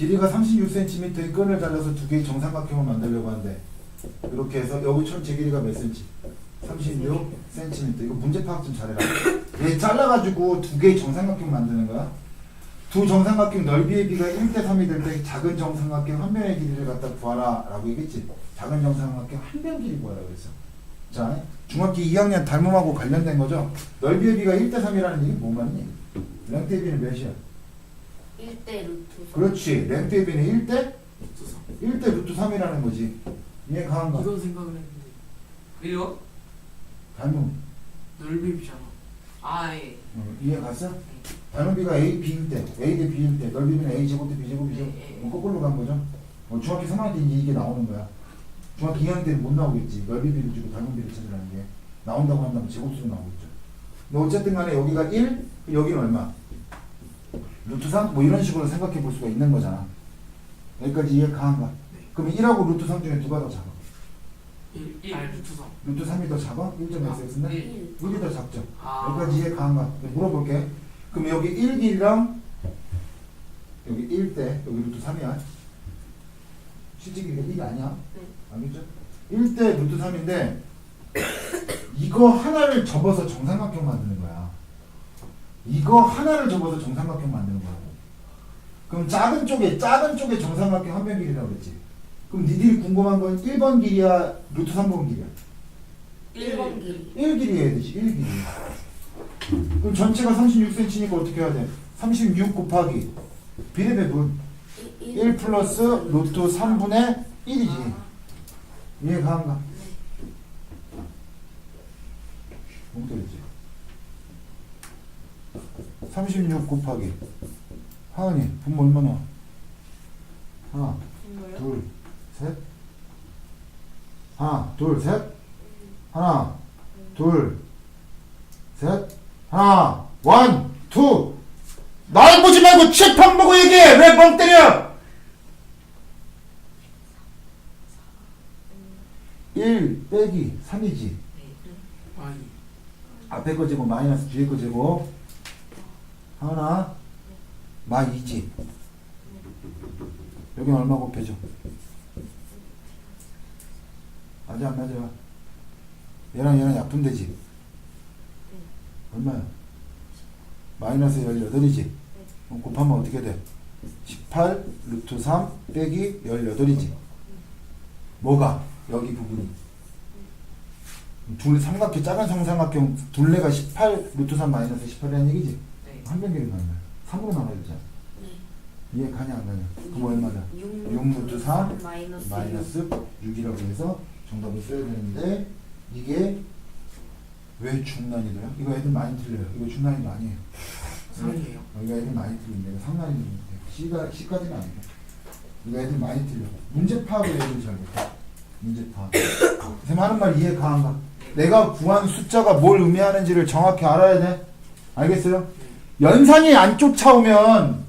길이가 36cm의 끈을 잘라서 두 개의 정삼각형을 만들려고 하는데 이렇게 해서 여기 전체 길이가 몇 cm? 36cm. 이거 문제 파악 좀 잘해라. 얘 잘라가지고 두 개의 정삼각형 만드는 거야. 두 정삼각형 넓이의 비가 1대 3이 될 때 작은 정삼각형 한 변의 길이를 갖다 구하라 라고 얘기했지. 작은 정삼각형 한변 길이 구하라 그랬어. 자, 중학기 2학년 닮음하고 관련된 거죠. 넓이의 비가 1대 3이라는 얘기 뭔 말이니? 랭크의 비는 몇이야? 1대 루트 그렇지. 랭크의 비는 1대? 루트 3 1대 루트 3이라는 거지. 이해 가한가? 이런 생각을 했는데 왜요? 닮음. 넓이 비잖아 아예 어, 이해 갔어? 닮음비가 A, B일 때, A 대 B일 때, 넓이는 A 제곱 대 B 제곱이죠. 네, 네. 어, 거꾸로 간 거죠. 어, 중학교 3학년 때 이제 이게 나오는 거야. 중학교 2학년 때는 못 나오겠지. 넓이비를 주고 닮음비를 찾으라는 게. 나온다고 한다면 제곱수로 나오겠죠. 근데 어쨌든 간에 여기가 1, 여기는 얼마? 루트 3? 뭐 이런 식으로 생각해 볼 수가 있는 거잖아. 여기까지 이해 가한가? 네. 그럼 1하고 루트 3 중에 누가 더 작아? 1 1 루트 3 루트 3이 더 작아? 1.xx는? 1 1이 더 작죠. 아 여기까지 이해 가한가? 물어볼게. 그럼 여기 1길이랑 여기 1대 여기 루트 3이야. 실제 길이가 1이 아니야. 네. 알겠죠? 1대 루트 3인데 이거 하나를 접어서 정삼각형 만드는 거야. 이거 하나를 접어서 정삼각형 만드는 거라고. 그럼 작은 쪽에 작은 쪽에 정삼각형 한 변 길이라고 그랬지. 그럼 니들이 궁금한 건 1번 길이야, 루트 3번 길이야. 1번 길이 1 길이 해야 되지, 1 길이. 그럼 전체가 36cm니까 어떻게 해야 돼? 36 곱하기 비례배분 1 플러스 루트 3분의 1이지. 이해 가 한가? 못 되겠지. 36 곱하기 하은이 분모 얼마나? 하나, 둘, 셋. 하나, 둘, 셋. 하나, 둘, 셋. 하나, 원, 투. 날 보지 말고 책판 보고 얘기해. 왜 멍 때려? 1 빼기 3이지. 아니 앞에 거 제곱 마이너스 뒤에 거 제곱. 하나, 마 2지. 여기 얼마 곱해줘? 맞아 안 맞아? 얘랑 얘랑 약분되지? 얼마야? 마이너스 18이지? 그럼 곱하면 어떻게 돼? 18 루트 3 빼기 18이지? 뭐가? 여기 부분이 둘 삼각형 작은 정삼각형 둘레가 18 루트 3 마이너스 18이라는 얘기지? 네한 변기를 나눠 3으로 나눠야 되잖아 이해 가냐 안 가냐? 그럼 얼마다? 6 6 루트 3 마이너스 마이너스 6 이라고 해서 정답을 써야 되는데 이게 왜 중난이도요? 이거 애들 많이 틀려요. 이거 중난이도 아니에요. 3이에요 어, 이거 애들 많이 틀린데 이거 상난이도 못해. C가 C까지는 아니고 이거 애들 많이 틀려. 문제 파악을 애들 잘 못해. 문제 파악. 선생님 하는 말 이해 가한가? 내가 구한 숫자가 뭘 의미하는지를 정확히 알아야 돼. 알겠어요? 연산이 안 쫓아오면